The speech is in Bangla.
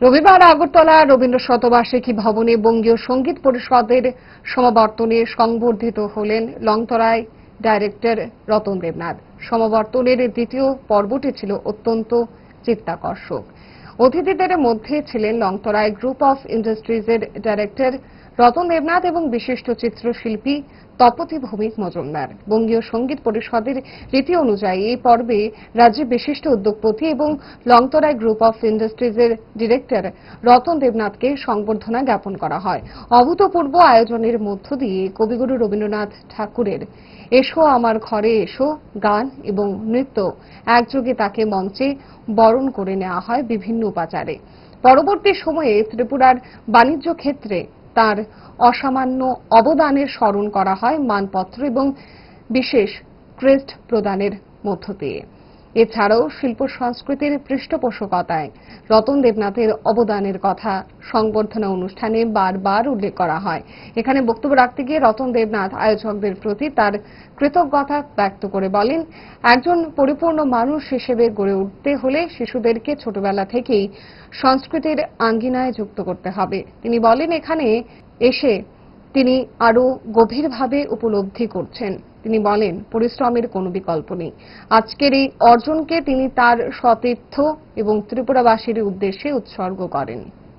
রবিবার আগরতলা রবীন্দ্র শতবার্ষিকী ভবনে বঙ্গীয় সংগীত পরিষদের সমাবর্তনে সংবর্ধিত হলেন লংতরায় ডাইরেক্টর রতন দেবনাথ। সমাবর্তনের দ্বিতীয় পর্বটি ছিল অত্যন্ত চিত্তাকর্ষক। অতিথিদের মধ্যে ছিলেন লংতরায় গ্রুপ অফ ইন্ডাস্ট্রিজের ডাইরেক্টর রতন দেবনাথ এবং বিশিষ্ট চিত্রশিল্পী তপতি ভৌমিক মজুমদার। বঙ্গীয় সংগীত পরিষদের রীতি অনুযায়ী এই পর্বে রাজ্যে বিশিষ্ট উদ্যোগপতি এবং লংতরায় গ্রুপ অফ ইন্ডাস্ট্রিজের ডিরেক্টর রতন দেবনাথকে সংবর্ধনা জ্ঞাপন করা হয়। অভূতপূর্ব আয়োজনের মধ্য দিয়ে কবিগুরু রবীন্দ্রনাথ ঠাকুরের এসো আমার ঘরে এসো গান এবং নৃত্য একযোগে তাকে মঞ্চে বরণ করে নেওয়া হয় বিভিন্ন উপাচারে। পরবর্তী সময়ে ত্রিপুরার বাণিজ্য ক্ষেত্রে তার অসামান্য অবদানের স্মরণ করা হয় মানপত্র এবং বিশেষ ক্রেস্ট প্রদানের মধ্য দিয়ে। এছাড়াও শিল্প সংস্কৃতির পৃষ্ঠপোষকতায় রতন দেবনাথের অবদানের কথা সংবর্ধনা অনুষ্ঠানে বারবার উল্লেখ করা হয়। এখানে বক্তব্য রাখতে গিয়ে রতন দেবনাথ আয়োজকদের প্রতি তার কৃতজ্ঞতা ব্যক্ত করে বলেন, একজন পরিপূর্ণ মানুষ হিসেবে গড়ে উঠতে হলে শিশুদেরকে ছোটবেলা থেকেই সংস্কৃতির আঙ্গিনায় যুক্ত করতে হবে। তিনি বলেন, এখানে এসে তিনি আরও গভীরভাবে উপলব্ধি করছেন। তিনি বলেন, পরিশ্রমের কোনো বিকল্প নেই। আজকের এই অর্জনকে তিনি তার সতীর্থ এবং ত্রিপুরাবাসীর উদ্দেশ্যে উৎসর্গ করেন।